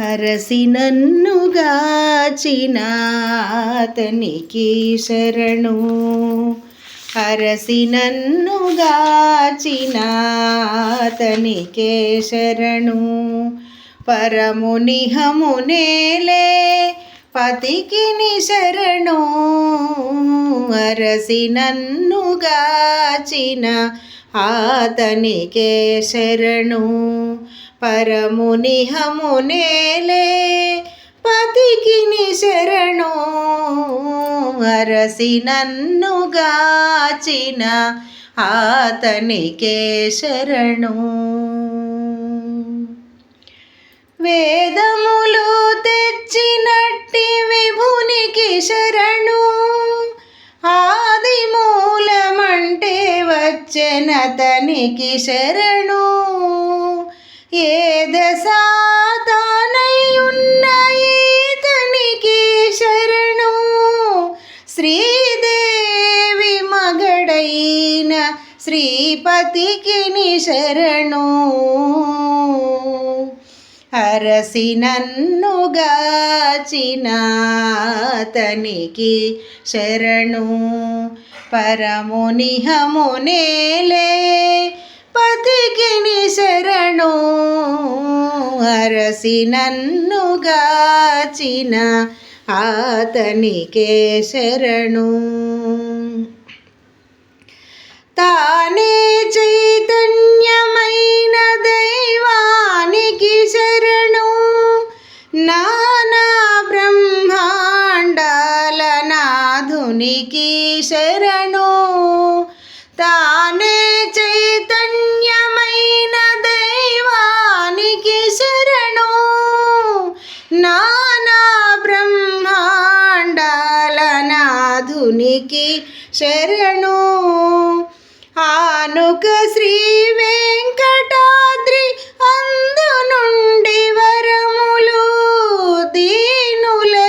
హరసి నన్నుగాచినాతనికి శరణు. హరసి నన్నుగాచినాతనికే శరణు. పరమునిహమునేలే పతికిని శరణు. అరసి నన్నుగాచిన ఆతనికే శరణు. పరముని హమునేలే పతికిని శరణు. అరసి నన్నుగాచిన ఆతనికే శరణు వేదములు తెచ్చినట్టి విభునికి శరణు. ఆది మూలమంటే వచ్చెనతనికి శరణు. ఏ దశాతానై ఉన్న ఈతనికి శరణు? శ్రీదేవి మగడైన శ్రీపతికి శరణు. అరసి నన్నుగాచిన తనికి శరణు. పరమునిహమునేలే పతికిని శరణు అరసి నన్నుగాచిన ఆతనికే శరణు తానే చైతన్యమైన దైవానికి శరణు నానా బ్రహ్మాండాల నాధునికి నాధునికి శరణు. ఆనుక శ్రీ వెంకటాద్రి అందు నుండి వరములు దీనులకిందరికిచ్చే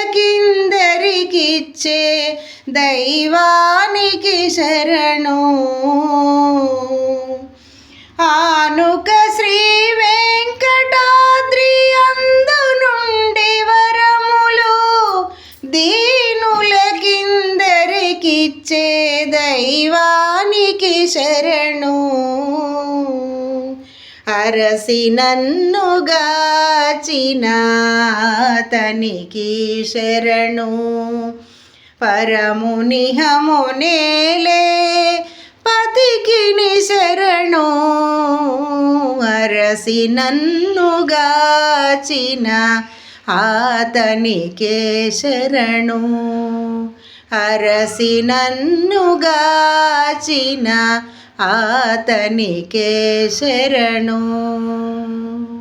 దైవానికి శరణు. ఆనుక దైవానికి శరణు. అరసి నన్నుగాచిన తనికి శరణు. పరముని హమునేలే పతికిని శరణు. అరసి నన్నుగాచిన ఆతనికే శరణు. అరసి నన్నుగాచిన ఆతనికే శరణు.